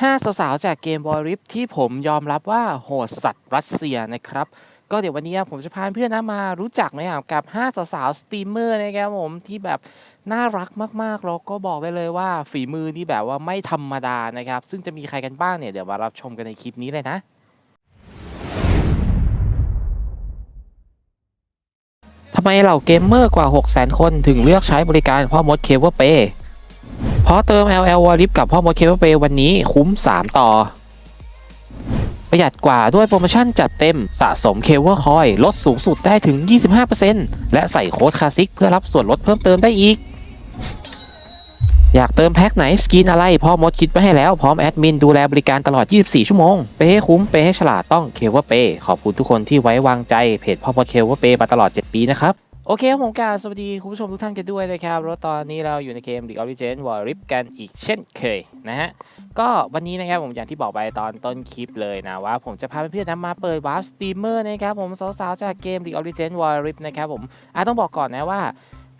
5 สาวๆ จากเกมบอลริฟที่ผมยอมรับว่าโหดสัตว์รัสเซียนะครับ ก็เดี๋ยววันนี้ผมจะพาเพื่อนนะมารู้จักนะครับกับ 5 สาวๆ สตรีมเมอร์นะครับผมที่แบบน่ารักมากๆแล้วก็บอกได้เลยว่าฝีมือนี่แบบว่าไม่ธรรมดานะครับ ซึ่งจะมีใครกันบ้างเนี่ยเดี๋ยวมารับชมกันในคลิปนี้เลยนะทำไมเหล่าเกมเมอร์กว่า 600,000 คนถึงเลือกใช้บริการพ่อมดเคเวอร์เป เพราะเติม LL w a r i p กับพ่อมดเคเวอร์เปวันนี้คุ้ม 3 ต่อ ประหยัดกว่าด้วยโปรโมชั่นจัดเต็มสะสมเคเวอร์คอย ลดสูงสุดได้ถึง 25%และใส่โค้ดคลาสิกเพื่อรับส่วนลดเพิ่มเติมได้อีก อยากเติมแพ็คไหนสกินอะไรพ่อมดคิดไว้ให้แล้วพร้อมแอดมินดูแลบริการตลอด 24 ชั่วโมงไปให้คุ้มไปให้ฉลาดต้องเคเวอร์เปขอบคุณทุกคนที่ไว้วางใจเพจพ่อมดเคเวอร์เปมาตลอด 7 ปีนะครับ โอเคครับผมกาสวัสดีคุณผู้ชมทุกท่านกันด้วยนะครับแล้วตอนนี้เราอยู่ในเกม League of Legends War Rip กันอีกเช่นเคยนะฮะ ก็วันนี้นะครับผมอย่างที่บอกไปตอนต้นคลิปเลยนะว่าผมจะพาเพื่อนๆนะมาเปิดวาร์ปสตรีมเมอร์นะครับผมสาวๆจากเกม League of Legends War Rip นะครับผมอะต้องบอกก่อนนะว่า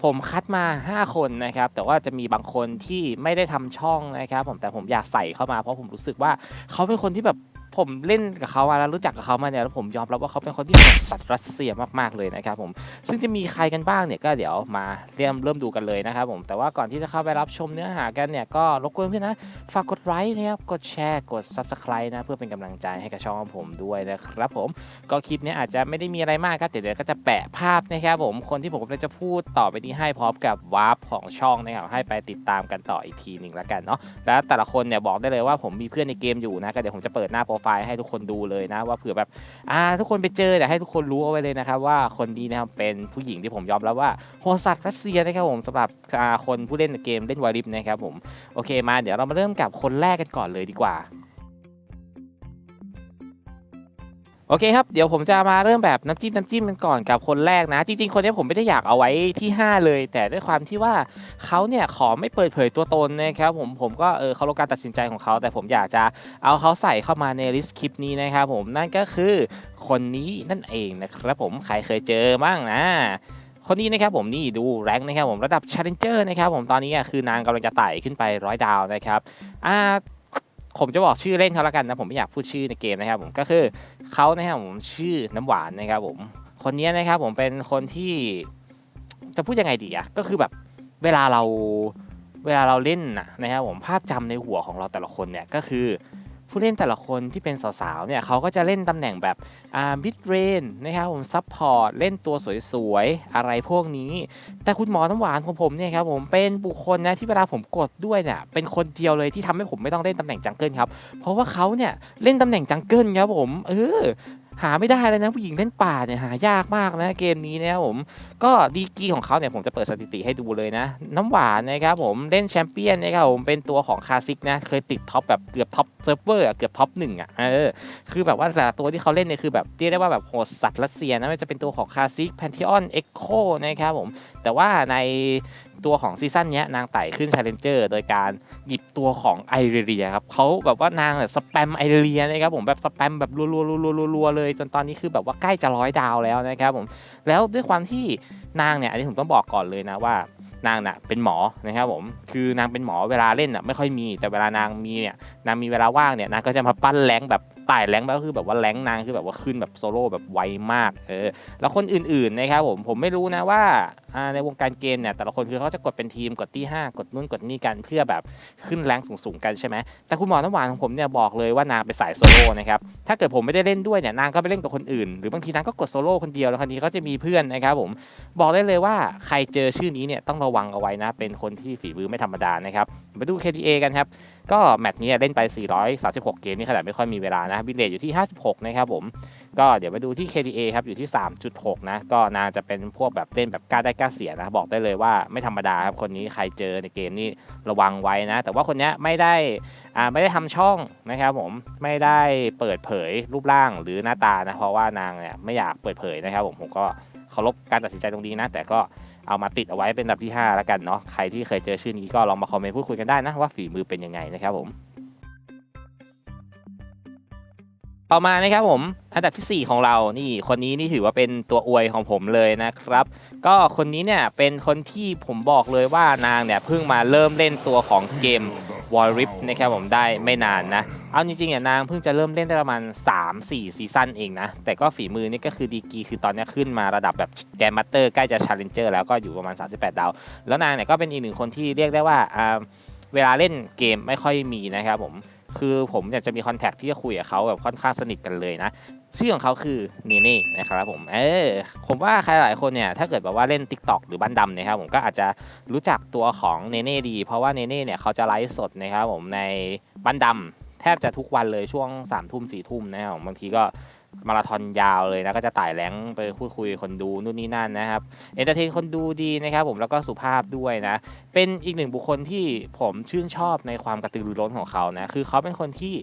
ผมคัดมา 5 คนนะครับ แต่ว่าจะมีบางคนที่ไม่ได้ทำช่องนะครับผมแต่ผมอยากใส่เข้ามาเพราะผมรู้สึกว่าเขาเป็นคนที่แบบ ผมเล่นกับเขามาแล้วรู้จักกับเขามาเนี่ยแล้วผมยอมรับว่าเขาเป็นคนที่เป็นสัตว์รัสเซียมากๆเลยนะครับผมซึ่งจะมีใครกันบ้างเนี่ยก็เดี๋ยวมาเริ่มเริ่มดูกันเลยนะครับผมแต่ว่าก่อนที่จะเข้าไปรับชมเนื้อหากันเนี่ยก็รบกวนเพื่อนนะฝากกดไลค์นะครับกดแชร์กด Subscribe นะเพื่อเป็นกำลังใจให้กับช่องของผมด้วยนะครับผมก็คลิปนี้อาจจะไม่ได้มีอะไรมากครับเดี๋ยวก็จะแปะภาพนะครับผมคนที่ผมจะพูดต่อไปนี้ให้พร้อมกับวาร์ปของช่องนะครับให้ไปติดตามกันต่ออีกทีหนึ่งแล้วกันเนาะแล้วแต่ละคนเนี่ยบอกได้เลยว่าผมมีเพื่อนในเกมอยู่นะก็เดี๋ยวผมจะเปิดหน้าโปรไฟล์ให้ทุกคนดูเลยนะ ว่าเผื่อแบบอ่าทุกคนไปเจอแต่ให้ทุกคนรู้เอาไว้เลยนะครับว่าคนนี้นะครับเป็นผู้หญิงที่ผมยอมรับว่าโหดสัตว์รัสเซียนะครับผมสำหรับคนผู้เล่นเกมเล่นวาริฟนะครับผมโอเคมาเดี๋ยวเรามาเริ่มกับคนแรกกันก่อนเลยดีกว่า โอเคครับ เดี๋ยวผมจะมาเริ่มแบบน้ำจิ้มน้ำจิ้มกันก่อนกับคนแรกนะ จริง ๆ คนนี้ผมไม่ได้อยากเอาไว้ที่ 5 เลย แต่ด้วยความที่ว่าเขาเนี่ยขอไม่เปิดเผยตัวตนนะครับผมผมก็เออเขารพการตัดสินใจของเขา แต่ผมอยากจะเอาเขาใส่เข้ามาในลิสต์คลิปนี้นะครับผมนั่นก็คือคนนี้นั่นเองนะครับผมใครเคยเจอบ้างนะคนนี้นะครับผมนี่ดูแรงนะครับผมระดับ Challenger นะครับผมตอนนี้อะคือนางกำลังจะไต่ขึ้นไปร้อยดาวนะครับอ่า ผมจะบอกชื่อเล่นเขาแล้วกันนะผมไม่อยากพูดชื่อในเกมนะครับผมก็คือเขานะครับผมชื่อน้ำหวานนะครับผมคนนี้นะครับผมเป็นคนที่จะพูดยังไงดีอะก็คือแบบเวลาเราเวลาเราเล่นนะนะครับผมภาพจำในหัวของเราแต่ละคนเนี่ยก็คือ ผู้เล่นแต่ละคนที่เป็นสาวๆเนี่ยเขาก็จะเล่นตำแหน่งแบบอ่าบิดเรนนะครับผมซับพอร์ตเล่นตัวสวยๆ อะไรพวกนี้ แต่คุณหมอน้ำหวานของผมเนี่ยครับผมเป็นบุคคลนะที่เวลาผมกดด้วยเนี่ยเป็นคนเดียวเลยที่ทำให้ผมไม่ต้องเล่นตำแหน่งจังเกิลครับเพราะว่าเขาเนี่ยเล่นตำแหน่งจังเกิลครับผมเออ หาไม่ได้เลยนะผู้หญิงเล่นป่าเนี่ยหายากมากนะเกมนี้นะครับผมก็ดีกีของเขาเนี่ยผมจะเปิดสถิติให้ดูเลยนะ น้ำหวานนะครับผมเล่นแชมเปี้ยนนะครับผมเป็นตัวของคาสสิกนะเคยติดท็อปแบบเกือบท็อปเซิร์ฟเวอร์เกือบท็อปหนึ่งอะเออคือแบบว่าแต่ละตัวที่เขาเล่นเนี่ยคือแบบเรียกได้ว่าแบบโหดสัตว์รัสเซียนะไม่จะเป็นตัวของคาสสิกแพนทิออนเอ็กโคนะครับผมแต่ว่าใน ตัวของซีซั่นนี้นางไต่ขึ้น Challenger โดยการหยิบตัวของไอเรียครับเขาแบบว่านางแบบสแปมไอเรียนะครับผมแบบสแปมแบบรัวๆๆๆๆเลยจนตอนนี้คือแบบว่าใกล้จะร้อยดาวแล้วนะครับผมแล้วด้วยความที่นางเนี่ยอันนี้ผมต้องบอกก่อนเลยนะว่านางน่ะเป็นหมอนะครับผมคือนางเป็นหมอเวลาเล่นน่ะไม่ค่อยมีแต่เวลานางมีเนี่ยนางมีเวลาว่างเนี่ยนางก็จะมาปั้นแรงแบบ ไต่แรงค์ก็คือแบบว่าแรงนางคือแบบว่าขึ้นแบบโซโล่แบบไวมากเออแล้วคนอื่นๆนะครับผมผมไม่รู้นะว่าในวงการเกมเนี่ยแต่ละคนคือเขาจะกดเป็นทีมกดที่ 5 กดนู่นกดนี่กันเพื่อแบบขึ้นแรงสูงๆกันใช่ไหมแต่คุณหมอน้ำหวานของผมเนี่ยบอกเลยว่านางเป็นสายโซโล่นะครับถ้าเกิดผมไม่ได้เล่นด้วยเนี่ยนางก็ไปเล่นกับคนอื่น หรือบางทีนางก็กดโซโล่คนเดียวแล้วคนนี้ก็จะมีเพื่อนนะครับผมบอกได้เลยว่าใครเจอชื่อนี้เนี่ยต้องระวังเอาไว้นะเป็นคนที่ฝีมือไม่ธรรมดานะครับมาดู KDA กันครับ ก็แมตช์นี้เล่นไป 436 เกมนี่ขนาดไม่ค่อยมีเวลานะบิเลตอยู่ที่ 56 นะครับผม ก็เดี๋ยวมาดูที่ KDA ครับ อยู่ที่ 3.6 นะ ก็น่าจะเป็นพวกแบบเล่นแบบกล้าได้กล้าเสียนะ บอกได้เลยว่าไม่ธรรมดาครับ คนนี้ใครเจอในเกมนี้ระวังไว้นะ แต่ว่าคนนี้ไม่ได้อ่าไม่ได้ทำช่องนะครับผม ไม่ได้เปิดเผยรูปร่างหรือหน้าตานะ เพราะว่านางเนี่ยไม่อยากเปิดเผยนะครับผม ผมก็เคารพการตัดสินใจตรงนี้นะ แต่ก็ เอามาติดเอาไว้เป็นอันดับที่ 5 แล้วกันเนาะใครที่เคยเจอชื่อนี้ก็ลองมาคอมเมนต์พูดคุยกันได้นะว่าฝีมือเป็นยังไงนะครับผมต่อมานะครับผมอันดับทีสี่4 ของเรานี่คนนี้นี่ถือว่าเป็นตัวอวยของผมเลยนะครับ ก็คนนี้เนี่ยเป็นคนที่ผมบอกเลยว่านางเนี่ยเพิ่งมาเริ่มเล่นตัวของเกมวอลริฟนะครับผมได้ไม่นานนะ เอาจริงๆอะนางเพิ่งจะเริ่มเล่นได้ประมาณ 3-4 ซีซั่นเองนะ แต่ก็ฝีมือนี่ก็คือดีกีคือตอนนี้ขึ้นมาระดับแบบแกมมัตเตอร์ใกล้จะชาเลนเจอร์แล้วก็อยู่ประมาณ 38 ดาว แล้วนางเนี่ยก็เป็นอีกหนึ่งคนที่เรียกได้ว่าเวลาเล่นเกมไม่ค่อยมีนะครับผมคือผมเนี่ยจะมีคอนแทคที่จะคุยกับเขาแบบค่อนข้างสนิทกันเลยนะชื่อของเขาคือเนเน่นะครับผมเออผมว่าใครหลายคนเนี่ยถ้าเกิดแบบว่าเล่น Tik t o อกหรือบ้านดำนะครับผมก็อาจจะรู้จักตัวของเนเน่ดี เพราะว่าเนเน่เนี่ยเขาจะไลฟ์สดนะครับผมในบ้านดำ แทบจะทุกวันเลยช่วง3ามทุ่มสี่ทุ่มนะครับผมบางทีก็มาราธอนยาวเลยนะก็จะไต่แรงไปคุยคุยคนดูนู่นนี่นั่นนะครับเอนเตอร์เทนคนดูดีนะครับผมแล้วก็สุภาพด้วยนะ เป็นอีกหนึ่งบุคคลที่ผมชื่นชอบในความกระตือรือร้นของเขานะคือเขาเป็นคนที่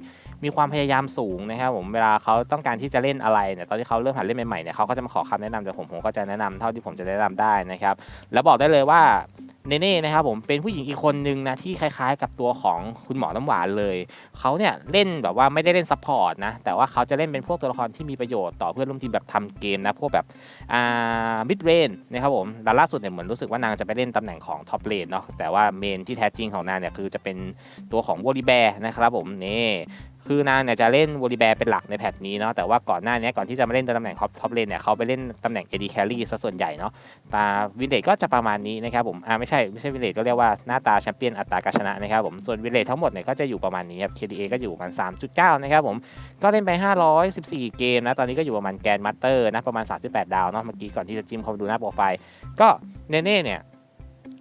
มีความพยายามสูงนะครับผมเวลาเขาต้องการที่จะเล่นอะไรเนี่ยตอนที่เขาเริ่มหัดเล่นใหม่ๆเนี่ยเขาก็จะมาขอคำแนะนำจากผมผมก็จะแนะนำเท่าที่ผมจะแนะนำได้นะครับแล้วบอกได้เลยว่า เนเน่นะครับผมเป็นผู้หญิงอีกคนนึงนะที่คล้ายๆ กับตัวของคุณหมอน้ำหวานเลยเขาเนี่ยเล่นแบบว่าไม่ได้เล่นซัพพอร์ตนะแต่ว่าเขาจะเล่นเป็นพวกตัวละครที่มีประโยชน์ต่อเพื่อนร่วมทีมแบบทำเกมนะพวกแบบอ่ามิดเรนนะครับผมแล้วล่าสุดเนี่ยเหมือนรู้สึกว่านางจะไปเล่นตำแหน่งของท็อปเลนเนาะแต่ว่าเมนที่แท้จริงของนางเนี่ยคือจะเป็นตัวของวอลิแบร์นะครับผมนี่ คือนางเนี่ยจะเล่นวอลิแบร์เป็นหลักในแพทนี้เนาะแต่ว่าก่อนหน้านี้ก่อนที่จะมาเล่นตำแหน่งท็อปท็อปเลนเนี่ยเขาไปเล่นตำแหน่ง AD Carry ซะส่วนใหญ่เนาะตาวินเลจก็จะประมาณนี้นะครับผมอ่าไม่ใช่ไม่ใช่วินเลจก็เรียกว่าหน้าตาแชมเปี้ยนอัตราการชนะนะครับผมส่วนวินเลจทั้งหมดเนี่ยก็จะอยู่ประมาณนี้ครับ KDA ก็อยู่ประมาณ 3.9 นะครับผมก็เล่นไป 514 เกมนะตอนนี้ก็อยู่ประมาณแกนมัตเตอร์นะประมาณ 38 ดาวเนาะเมื่อกี้ก่อนที่จะจิ้มเข้าไปดูหน้าโปรไฟล์ก็เนเน่เนี่ย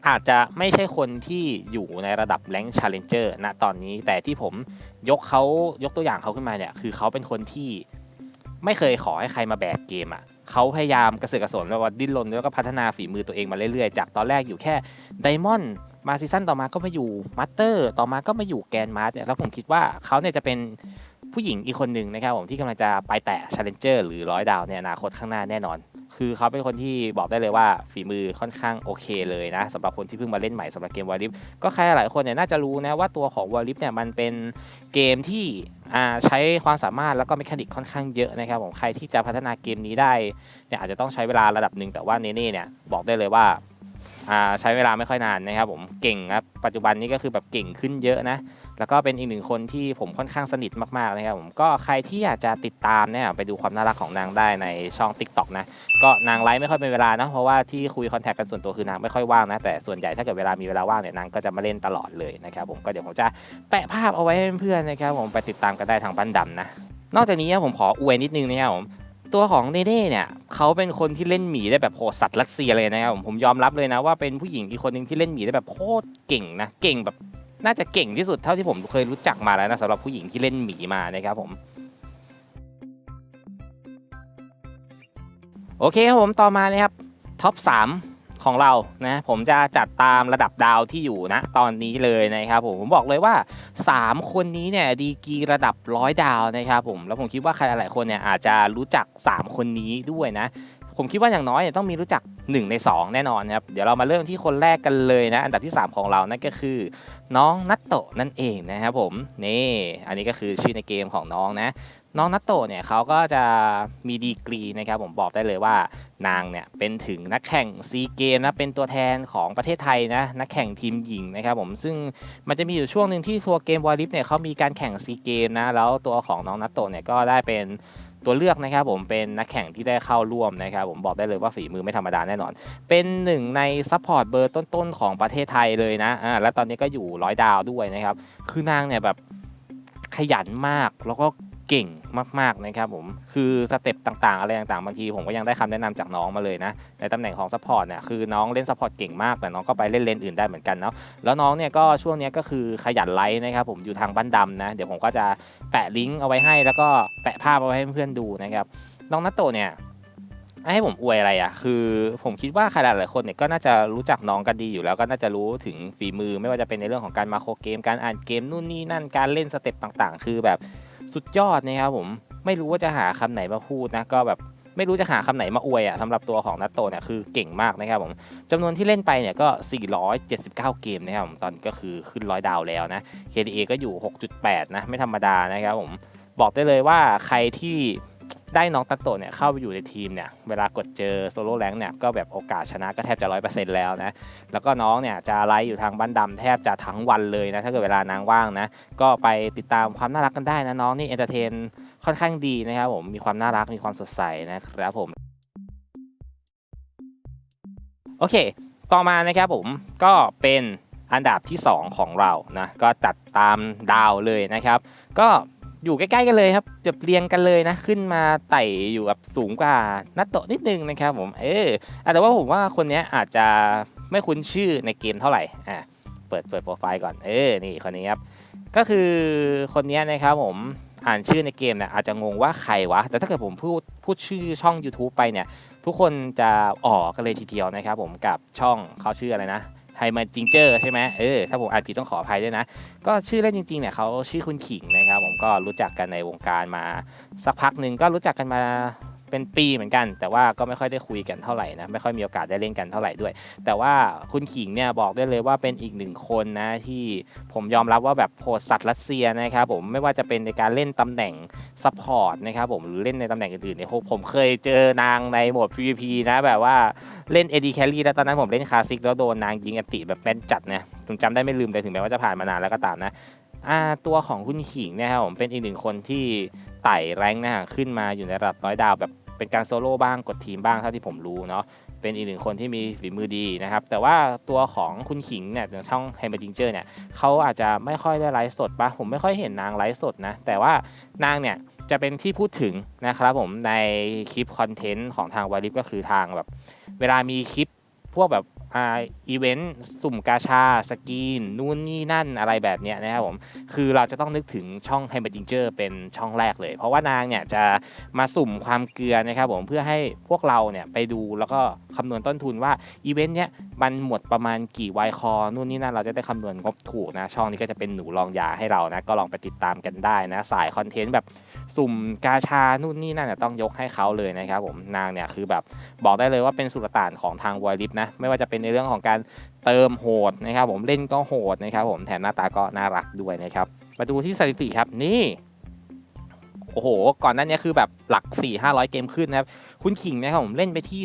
อาจจะไม่ใช่คนที่อยู่ในระดับแรงชาเลนเจอร์ณตอนนี้แต่ที่ผมยกเขายกตัวอย่างเขาขึ้นมาเนี่ย คือเขาเป็นคนที่ไม่เคยขอให้ใครมาแบกเกมอะเขาพยายามกระเสือกกระสนแล้วว่าดิ้นรนแล้วก็พัฒนาฝีมือตัวเองมาเรื่อยๆ จากตอนแรกอยู่แค่ไดมอนด์มาซีซั่นต่อมาก็มาอยู่มัตเตอร์ต่อมาก็มาอยู่แกนมาร์เนี่ยแล้วผมคิดว่าเขาเนี่ยจะเป็นผู้หญิงอีกคนหนึ่งนะครับผมที่กำลังจะไปแตะชาเลนเจอร์หรือร้อยดาวในอนาคตข้างหน้าแน่นอน คือเขาเป็นคนที่บอกได้เลยว่าฝีมือค่อนข้างโอเคเลยนะสำหรับคนที่เพิ่งมาเล่นใหม่สำหรับเกมวอลลิฟก็ใครหลายคนเนี่ยน่าจะรู้นะว่าตัวของวอลลิฟเนี่ยมันเป็นเกมที่ใช้ความสามารถแล้วก็เมคานิกค่อนข้างเยอะนะครับผมใครที่จะพัฒนาเกมนี้ได้เนี่ยอาจจะต้องใช้เวลาระดับหนึ่งแต่ว่าเนเน่เนี่ยบอกได้เลยว่าใช้เวลาไม่ค่อยนานนะครับผมเก่งครับปัจจุบันนี้ก็คือแบบเก่งขึ้นเยอะนะ แล้วก็เป็นอีกหนึ่งคนที่ผมค่อนข้างสนิทมากๆนะครับผมก็ใครที่อยากจะติดตามเนี่ยไปดูความน่ารักของนางได้ในช่อง Tik t o อกนะก็นางไลฟ์ไม่ค่อยเป็นเวลานะเพราะว่าที่คุยคอนแทคกันส่วนตัวคือนางไม่ค่อยว่างนะแต่ส่วนใหญ่ถ้าเกิดเวลามีเวลาว่างเนี่ยนางก็จะมาเล่นตลอดเลยนะครับผมก็เดี๋ยวผมจะแปะภาพเอาไว้ให้เพื่อนๆนะครับผมไปติดตามกันได้ทางบ้านดำนะนอกจากนี้ผมขออวยนิดนึงนะครับผมตัวของเนเน่เนี่ยเขาเป็นคนที่เล่นหมีได้แบบโหสัตว์รัสเซียเลยนะครับผมผมยอมรับเลยนะว่าเป็นผู้หญิงอีกคนหนึ่งที่เล่นหมีได้แบบโคตรเก่งนะเก่งแบบ น่าจะเก่งที่สุดเท่าที่ผมเคยรู้จักมาแล้วนะสำหรับผู้หญิงที่เล่นหมีมานะครับผมโอเคครับผมต่อมาเลยครับท็อป 3 ของเรานะผมจะจัดตามระดับดาวที่อยู่นะตอนนี้เลยนะครับผมผมบอกเลยว่า 3 คนนี้เนี่ยดีกีระดับร้อยดาวนะครับผมแล้วผมคิดว่าใครหลายคนเนี่ยอาจจะรู้จัก 3 คนนี้ด้วยนะผมคิดว่าอย่างน้อยเนี่ยต้องมีรู้จัก 1 ใน 2 แน่นอนครับ เดี๋ยวเรามาเริ่มที่คนแรกกันเลยนะ อันดับที่ 3 ของเรานั่นก็คือ น้องนัตโตะนั่นเองนะครับผม นี่ อันนี้ก็คือชื่อในเกมของน้องนะ น้องนัตโตะเนี่ยเขาก็จะมีดีกรีนะครับผมบอกได้เลยว่านางเนี่ยเป็นถึงนักแข่งซีเกมนะเป็นตัวแทนของประเทศไทยนะนักแข่งทีมหญิงนะครับผมซึ่งมันจะมีอยู่ช่วงหนึ่งที่ทัวร์เกมวอลลิฟเนี่ยเขามีการแข่งซีเกมนะแล้วตัวของน้องนัตโตะเนี่ยก็ได้เป็น ตัวเลือกนะครับผมเป็นนักแข่งที่ได้เข้าร่วมนะครับผมบอกได้เลยว่าฝีมือไม่ธรรมดาแน่นอน เป็นหนึ่งในซัพพอร์ตเบอร์ต้นๆของประเทศไทยเลยนะอ่าและตอนนี้ก็อยู่ร้อยดาวด้วยนะครับ คือนางเนี่ยแบบขยันมากแล้วก็ เก่งมากๆนะครับผมคือสเต็ปต่างๆ อะไรต่างๆบางทีผมก็ยังได้คำแนะนำจากน้องมาเลยนะในตำแหน่งของซัพพอร์ตเนี่ยคือน้องเล่นซัพพอร์ตเก่งมากแต่น้องก็ไปเล่นเลนอื่นได้เหมือนกันเนาะแล้วน้องเนี่ยก็ช่วงนี้ก็คือขยันไลฟ์นะครับผมอยู่ทางบ้านดำนะเดี๋ยวผมก็จะแปะลิงก์เอาไว้ให้ แล้วก็แปะภาพเอาไว้ให้เพื่อนดูนะครับน้องนัตโตเนี่ยให้ผมอวยอะไรอะ คือผมคิดว่าใครหลายๆคนเนี่ยก็น่าจะรู้จักน้องกันดีอยู่แล้วก็น่าจะรู้ถึงฝีมือไม่ว่าจะเป็นในเรื่องของการมาโคเกม การอ่านเกมนู่นนี่นั่นการเล่นสเต็ปต่างๆ คือแบบ สุดยอดนะครับผมไม่รู้ว่าจะหาคำไหนมาพูดนะก็แบบไม่รู้จะหาคำไหนมาอวยอะสำหรับตัวของนัตโตเนี่ยคือเก่งมากนะครับผมจำนวนที่เล่นไปเนี่ยก็ 479 เกมนะครับผมตอนก็คือขึ้นร้อยดาวแล้วนะ KDA ก็อยู่ 6.8 นะ ไม่ธรรมดานะครับผมบอกได้เลยว่าใครที่ ได้น้องตัตโตเนี่ยเข้าไปอยู่ในทีมเนี่ยเวลากดเจอโซโล่แรงเนี่ยก็แบบโอกาสชนะก็แทบจะร้อยเปอร์เซ็นต์แล้วนะแล้วก็น้องเนี่ยจะไลฟ์อยู่ทางบ้านดำแทบจะทั้งวันเลยนะถ้าเกิดเวลานางว่างนะก็ไปติดตามความน่ารักกันได้นะน้องนี่เอนเตอร์เทนค่อนข้างดีนะครับผมมีความน่ารักมีความสดใสนะครับผมโอเค ต่อมานะครับผมก็เป็นอันดับที่ 2 ของเรานะก็จัดตามดาวเลยนะครับ ก็ อยู่ใกล้ๆกันเลยครับจะเรียงกันเลยนะ ขึ้นมาไต่อยู่กับสูงกว่านัตโตะนิดนึงนะครับผมเออแต่ว่าผมว่าคนนี้อาจจะไม่คุ้นชื่อในเกมเท่าไหร่อะเปิดเปิดโปรไฟล์ก่อนเออนี่คนนี้ครับก็คือคนนี้นะครับผมอ่านชื่อในเกมเนี่ยอาจจะงงว่าใครวะ แต่ถ้าเกิดผมพูดพูดชื่อช่อง YouTube ไปเนี่ย ทุกคนจะอ๋อกันเลยทีเดียวนะครับผมกับช่องเขาชื่ออะไรนะ ไฮมาจิงเจอร์ใช่ไหมเออถ้าผมอ่านผิดต้องขออภัยด้วยนะ ก็ชื่อเล่นจริงๆเนี่ยเขาชื่อคุณขิงนะครับ ผมก็รู้จักกันในวงการมาสักพักหนึ่งก็รู้จักกันมา เป็นปีเหมือนกัน แต่ว่าก็ไม่ค่อยได้คุยกันเท่าไหร่นะไม่ค่อยมีโอกาสได้เล่นกันเท่าไหร่ด้วย แต่ว่าคุณขิงเนี่ยบอกได้เลยว่าเป็นอีกหนึ่งคนนะที่ผมยอมรับว่าแบบโหดสัตว์รัสเซียนะครับผมไม่ว่าจะเป็นในการเล่นตำแหน่งซัพพอร์ตนะครับผมหรือเล่นในตำแหน่งอื่นๆเนี่ยผมเคยเจอนางในโหมด PVP นะแบบว่าเล่น AD Carry แล้วตอนนั้นผมเล่นคลาสสิกแล้วโดนนางยิงอติแบบแม่นจัดเนี่ยถึงจำได้ไม่ลืมเลยถึงแม้ว่าจะผ่านมานานแล้วก็ตามนะ ตัวของคุณขิงเนี่ยครับผมเป็นอีกหนึ่งคนที่ไต่แรงนะฮะขึ้นมาอยู่ในระดับร้อยดาวแบบเป็นการโซโล่บ้างกดทีมบ้างเท่าที่ผมรู้เนาะเป็นอีกหนึ่งคนที่มีฝีมือดีนะครับ แต่ว่าตัวของคุณขิงเนี่ยอย่างช่องไฮเมอร์จิงเจอร์เนี่ยเขาอาจจะไม่ค่อยได้ไลฟ์สดปะผมไม่ค่อยเห็นนางไลฟ์สดนะ แต่ว่านางเนี่ยจะเป็นที่พูดถึงนะครับผมในคลิปคอนเทนต์ของทางวาริฟก็คือทางแบบ เวลามีคลิปพวกแบบ อีเวนต์สุ่มกาชา สกีน นู่นนี่นั่นอะไรแบบเนี้ยนะครับผม คือเราจะต้องนึกถึงช่อง h a m m e r j i n g e r เป็นช่องแรกเลย เพราะว่านางเนี่ยจะมาสุ่มความเกลือนะครับผมเพื่อให้พวกเราเนี่ยไปดูแล้วก็คำนวณต้นทุนว่าอีเวนต์เนี้ยมันหมดประมาณกี่ไวคอนู่นนี่นั่นเราจะได้คำนวณงบถูกนะช่องนี้ก็จะเป็นหนูลองยาให้เรานะก็ลองไปติดตามกันได้นะสายคอนเทนต์แบบสุ่มกาชานู่นนี่นั่นเนี่ยต้องยกให้เขาเลยนะครับผมนางเนี่ยคือแบบบอกได้เลยว่าเป็นสุลต่านของทางวอลิฟนะไม่ว่าจะเป็นในเรื่องของการเติมโหดนะครับผมเล่นก็โหดนะครับผมแถมหน้าตาก็น่ารักด้วยนะครับมาดูที่สถิติครับนี่โอ้โห ก่อนหน้านี้คือแบบหลัก 4 500 เกมขึ้นนะครับ คุณขิงนะครับผมเล่นไปที่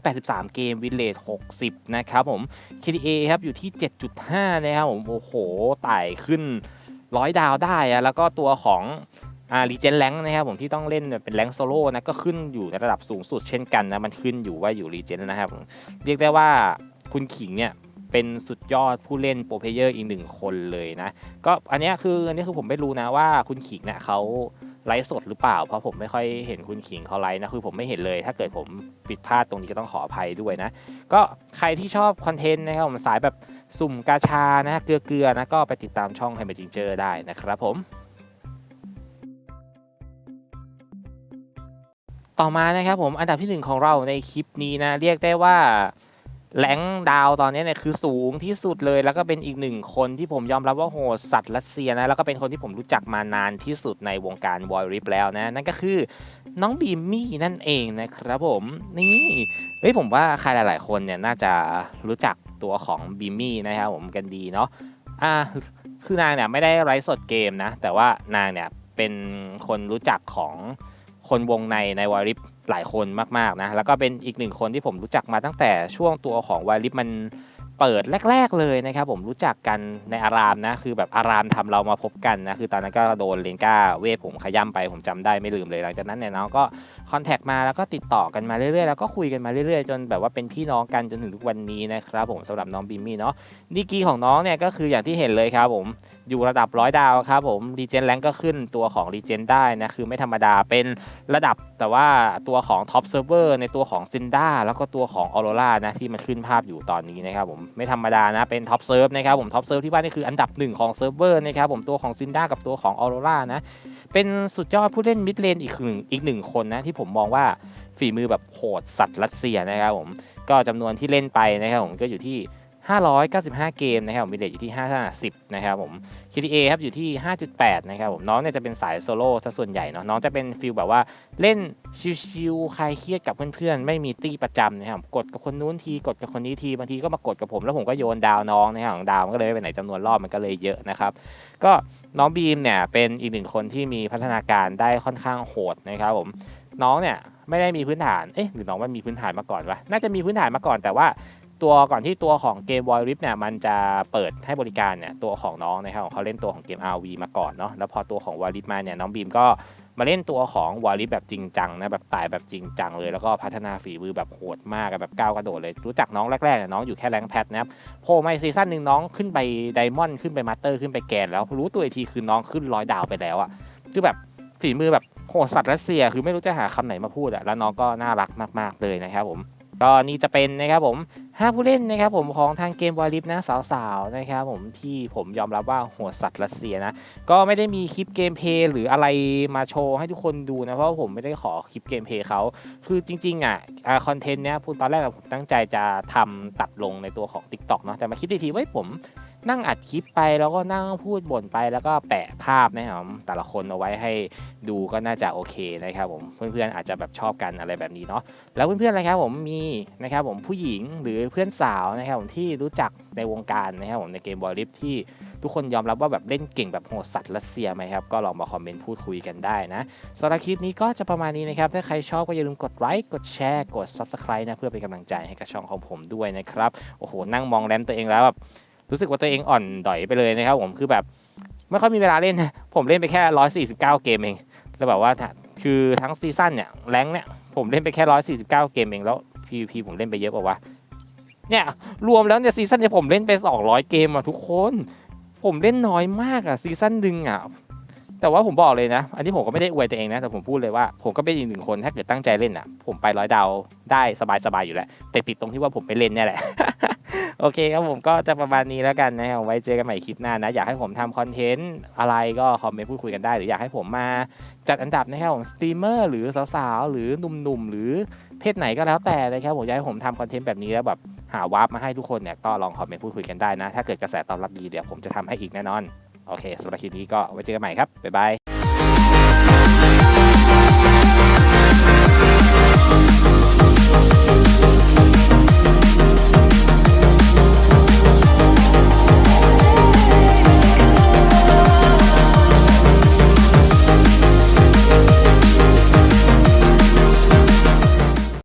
283 เกมวินเลท60 นะครับผม KDA ครับอยู่ที่ 7.5 นะครับผม โอ้โหไต่ขึ้น 100 ดาวได้อะแล้วก็ตัวของอ่ารีเจนแรงนะครับผมที่ต้องเล่นเป็นแรงโซโล่นะก็ขึ้นอยู่ในระดับสูงสุดเช่นกันนะ มันขึ้นอยู่ว่าอยู่รีเจนนะครับเรียกได้ว่า คุณขิงเนี่ยเป็นสุดยอดผู้เล่นโปรเพเยอร์อีกหนึ่งคนเลยนะ ก็อันนี้คืออันนี้คือผมไม่รู้นะว่าคุณขิงเนี่ยเขาไลฟ์สดหรือเปล่า เพราะผมไม่ค่อยเห็นคุณขิงเขาไลฟ์นะคือผมไม่เห็นเลย ถ้าเกิดผมผิดพลาดตรงนี้ก็ต้องขออภัยด้วยนะ ก็ใครที่ชอบคอนเทนต์นะครับผมสายแบบสุ่มกาชานะเกลือๆนะก็ไปติดตามช่องไฮเมอร์จิงเจอร์ได้นะครับผม ต่อมานะครับผมอันดับที่หนึ่งของเราในคลิปนี้นะ เรียกได้ว่า แรงดาวตอนนี้เนี่ยคือสูงที่สุดเลย แล้วก็เป็นอีกหนึ่งคนที่ผมยอมรับว่าโหดสัตว์รัสเซียนะ แล้วก็เป็นคนที่ผมรู้จักมานานที่สุดในวงการวอลริปแล้วนะ นั่นก็คือน้องบีมมี่นั่นเองนะครับผมนี่เฮ้ยผมว่าใครหลาย ๆ คนเนี่ยน่าจะรู้จักตัวของบีมมี่นะครับผมกันดีเนาะอ่าคือนางเนี่ยไม่ได้ไลฟ์สดเกมนะ แต่ว่านางเนี่ยเป็นคนรู้จักของคนวงในในวอริป หลายคนมากๆนะแล้วก็เป็นอีกหนึ่งคนที่ผมรู้จักมาตั้งแต่ช่วงตัวของวายลิปมัน เปิดแรก ๆเลยนะครับผมรู้จักกันในอารามนะคือแบบอารามทำเรามาพบกันนะคือตอนนั้นก็โดนเลนก้าเวฟผมขย้ำไปผมจำได้ไม่ลืมเลยหลังจากนั้นเนี่ยน้องก็คอนแทคมาแล้วก็ติดต่อกันมาเรื่อยๆแล้วก็คุยกันมาเรื่อยๆ จนแบบว่าเป็นพี่น้องกันจนถึงทุกวันนี้นะครับผมสำหรับน้องบิมมี่เนาะดีกรีของน้องเนี่ยก็คืออย่างที่เห็นเลยครับผมอยู่ระดับร้อยดาวครับผมรีเจนแรงก็ขึ้นตัวของรีเจนได้นะคือไม่ธรรมดาเป็นระดับแต่ว่าตัวของท็อปเซิร์ฟเวอร์ในตัวของซินด้าแล้วก็ตัวของออโรรานะที่มันขึ้นภาพอยู่ตอนนี้นะครับผมไม่ธรรมดานะ เป็นท็อปเซิร์ฟนะครับผมท็อปเซิร์ฟที่ว่านี่คืออันดับหนึ่งของเซิร์ฟเวอร์นะครับผมตัวของซินด้ากับตัวของออโรรานะ เป็นสุดยอดผู้เล่นมิดเลนอีกหนึ่งอีกหนึ่งคนนะ ที่ผมมองว่าฝีมือแบบโหดสัตว์รัสเซียนะครับผมก็จำนวนที่เล่นไปนะครับผมก็อยู่ที่ 595 เกมนะครับผมมีเลทอยู่ที่550 นะครับผม KTA ครับอยู่ที่ 5.8 นะครับผม น้องเนี่ยจะเป็นสายโซโล่ซะส่วนใหญ่เนาะ น้องจะเป็นฟิลแบบว่าเล่นชิวๆ คลายเครียดกับเพื่อนๆ ไม่มีตี้ประจำนะครับ กดกับคนนู้นที กดกับคนนี้ที บางทีก็มากดกับผม แล้วผมก็โยนดาวน้องนะครับของดาวมันก็เลยไม่ไปไหนจำนวนรอบมันก็เลยเยอะนะครับ ก็น้องบีมเนี่ยเป็นอีกหนึ่งคนที่มีพัฒนาการได้ค่อนข้างโหดนะครับผม น้องเนี่ยไม่ได้มีพื้นฐาน เอ๊ะหรือน้องมันมีพื้นฐานมาก่อนวะ น่าจะมีพื้นฐานมาก่อนแต่ว่า ตัวก่อนที่ตัวของเกม Void Rift เนี่ยมันจะเปิดให้บริการเนี่ยตัวของน้องนะครับของเขาเล่นตัวของเกม RV มาก่อนเนาะแล้วพอตัวของ Void Rift มาเนี่ยน้องบีมก็มาเล่นตัวของ Void Rift แบบจริงจังนะแบบตายแบบจริงจังเลยแล้วก็พัฒนาฝีมือแบบโหดมากแบบก้าวกระโดดเลย รู้จักน้องแรกๆเนี่ยน้องอยู่แค่แรงค์แพทนะครับโผล่มาซีซั่นหนึ่งน้องขึ้นไปไดมอนด์ขึ้นไปมาสเตอร์ขึ้นไปแกนแล้วรู้ตัวอีกทีคือน้องขึ้นร้อยดาวไปแล้วอะคือแบบฝีมือแบบโหดสัตว์รัสเซีย คือไม่รู้จะหาคำไหนมาพูดอะแล้วน้องก็น่ารักมากๆเลยนะครับผม ก็นี่จะเป็นนะครับผม5ผู้เล่นนะครับผมของทางเกมบอลลิฟนะสาวๆนะครับผมที่ผมยอมรับว่าหัวสัตว์รัสเซียนะ ก็ไม่ได้มีคลิปเกมเพย์หรืออะไรมาโชว์ให้ทุกคนดูนะ เพราะว่าผมไม่ได้ขอคลิปเกมเพย์เขาคือจริงๆอะคอนเทนต์เนี้ยตอนแรกผมตั้งใจจะทำตัดลงในตัวของ TikTok เนาะแต่มาคิดทีๆว่าผม นั่งอัดคลิปไปแล้วก็นั่งพูดบ่นไปแล้วก็แปะภาพนะครับแต่ละคนเอาไว้ให้ดูก็น่าจะโอเคนะครับผมเพื่อนๆอาจจะแบบชอบกันอะไรแบบนี้เนาะแล้วเพื่อนๆนะครับผมมีนะครับผมผู้หญิงหรือเพื่อนสาวนะครับผมที่รู้จักในวงการนะครับผมในเกมบอลลิฟที่ทุกคนยอมรับว่าแบบเล่นเก่งแบบโหดสัตว์รัสเซียไหมครับก็ลองมาคอมเมนต์พูดคุยกันได้นะสำหรับคลิปนี้ก็จะประมาณนี้นะครับถ้าใครชอบก็อย่าลืมกดไลค์กดแชร์กด Subscribe นะเพื่อเป็นกำลังใจให้กับช่องของผมด้วยนะครับโอ้โหนั่งมองแรมตัวเองแล้วแบบ รู้สึกว่าตัวเองอ่อนด๋อยไปเลยนะครับผมคือแบบไม่ค่อยมีเวลาเล่นนะผมเล่นไปแค่ 149 เกมเองแล้วแบบว่าคือทั้งซีซั่นเนี่ยแรงเนี่ยผมเล่นไปแค่ 149 เกมเองแล้ว PVP ผมเล่นไปเยอะกว่าเนี่ยรวมแล้วเนี่ยซีซั่นเนี่ยผมเล่นไป 200 เกมอะทุกคน ผมเล่นน้อยมากอะซีซั่นหนึ่งอะ แต่ว่าผมบอกเลยนะ อันนี้ผมก็ไม่ได้อวยตัวเองนะ แต่ผมพูดเลยว่า ผมก็เป็นอีกหนึ่งคน ถ้าเกิดตั้งใจเล่นอะผมไปร้อยดาวได้สบายๆอยู่แล้ว แต่ติดตรงที่ว่าผมไปเล่นเนี่ยแหละ โอเคครับผมก็จะประมาณนี้แล้วกันนะครับไว้เจอกันใหม่คลิปหน้านะ อยากให้ผมทำคอนเทนต์อะไรก็คอมเมนต์พูดคุยกันได้ หรืออยากให้ผมมาจัดอันดับนะครับของสตรีมเมอร์หรือสาวๆหรือหนุ่มๆหรือเพศไหนก็แล้วแต่นะครับผมอยากให้ผมทำคอนเทนต์แบบนี้แล้วแบบหาวาร์ปมาให้ทุกคนเนี่ยก็ลองคอมเมนต์พูดคุยกันได้นะ ถ้าเกิดกระแสตอบรับดีเดี๋ยวผมจะทำให้อีกแน่นอน โอเคสำหรับคลิปนี้ก็ไว้เจอกันใหม่ครับบ๊ายบาย